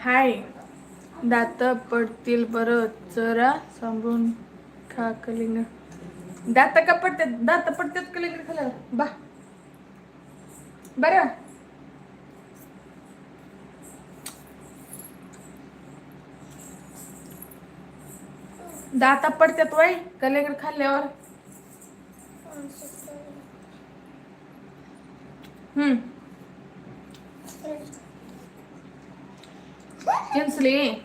हाय. दात पडतील बरं जरा सांभून खा कलिंग दात का पडतात? दात पडतात कलिंग खाल्ल्यावर बा. बरं. दाता पडतात वय कलिंगड खाल्ल्यावर. हम्म. चिंचली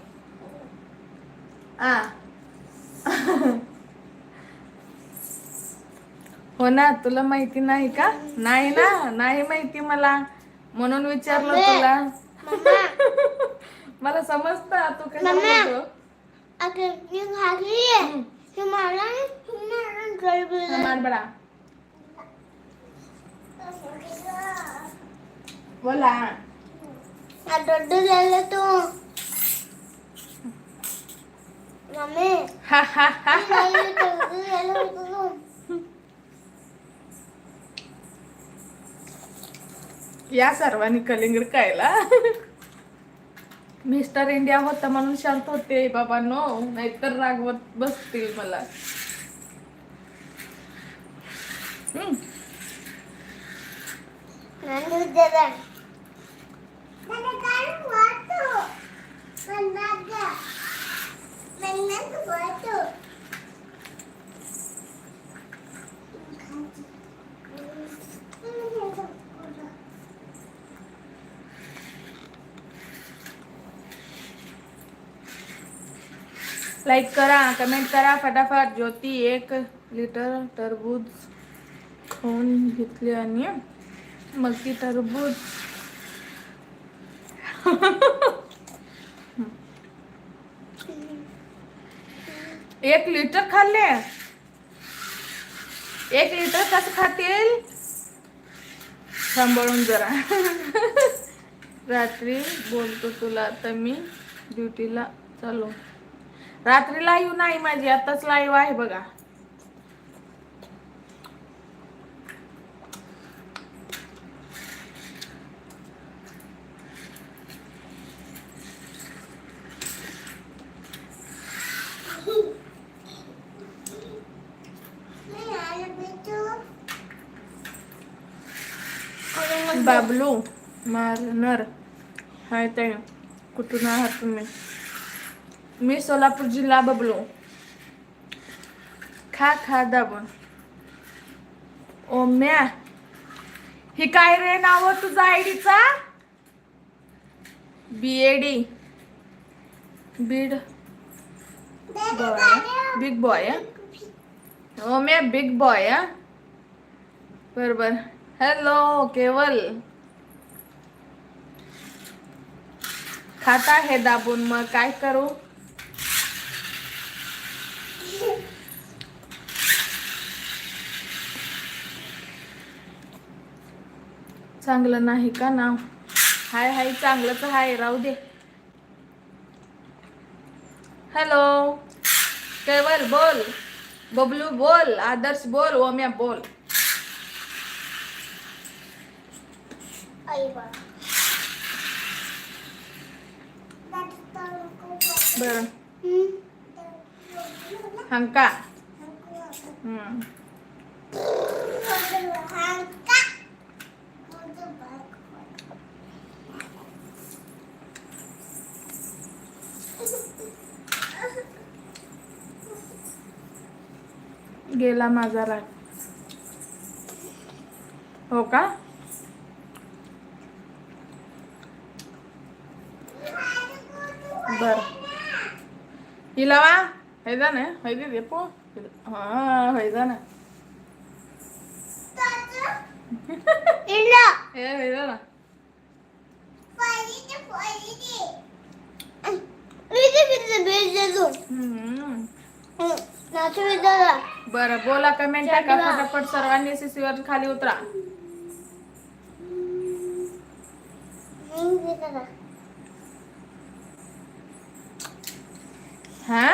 आ हो ना तुला माहिती नाही का? नाही ना नाही माहिती मला. म्हणून विचारलं तुला. मला समजतं तू बडा बोला. होतं तू. या सर्वांनी कलिंगड खायला मिस्टर इंडिया होता म्हणून शांत होते बाबा नो नाहीतर रागवत बसतील मला हम्म. लाईक करा कमेंट करा फटाफट. ज्योती एक लिटर टरबूज खाऊन घेतले आणि मग ती टरबूज. एक लिटर खाल्ले एक लिटर कसं खातील? सांभाळून जरा. रात्री बोलतो तुला आता मी ड्युटीला चालू. रात्री लाईव्ह नाही माझी आताच लाईव्ह आहे बघा. बाबलू मारनर हाय ताई कुठून आहात तुम्ही? मी सोलापूर जिल्हा बबलू. खा खा दाबून. ओम्या ही काय रे नाव तुझा आयडीचा? BAD Beed boy big boy Omya big boy बरोबर. हॅलो केवल. खाता हे दाबून मग काय करू? चांगलं नाही का नाव? हाय हाय चांगलंच हाय राहू दे. हॅलो केवल बोल. बबलू बोल आदर्श बोल ओम्या बोल आई बा बर हंका हम्म. गेला माझा राग हो का बर. हिला वा. हैदा ना हैदी दे पो. हा हैदा ना ए हैदा ना बरं बोला कमेंट टाका. फटाफट सर्वांनी सीसी वर खाली उतरा. हा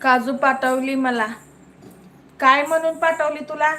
काजू पाठवली मला. काय म्हणून पाठवली तुला?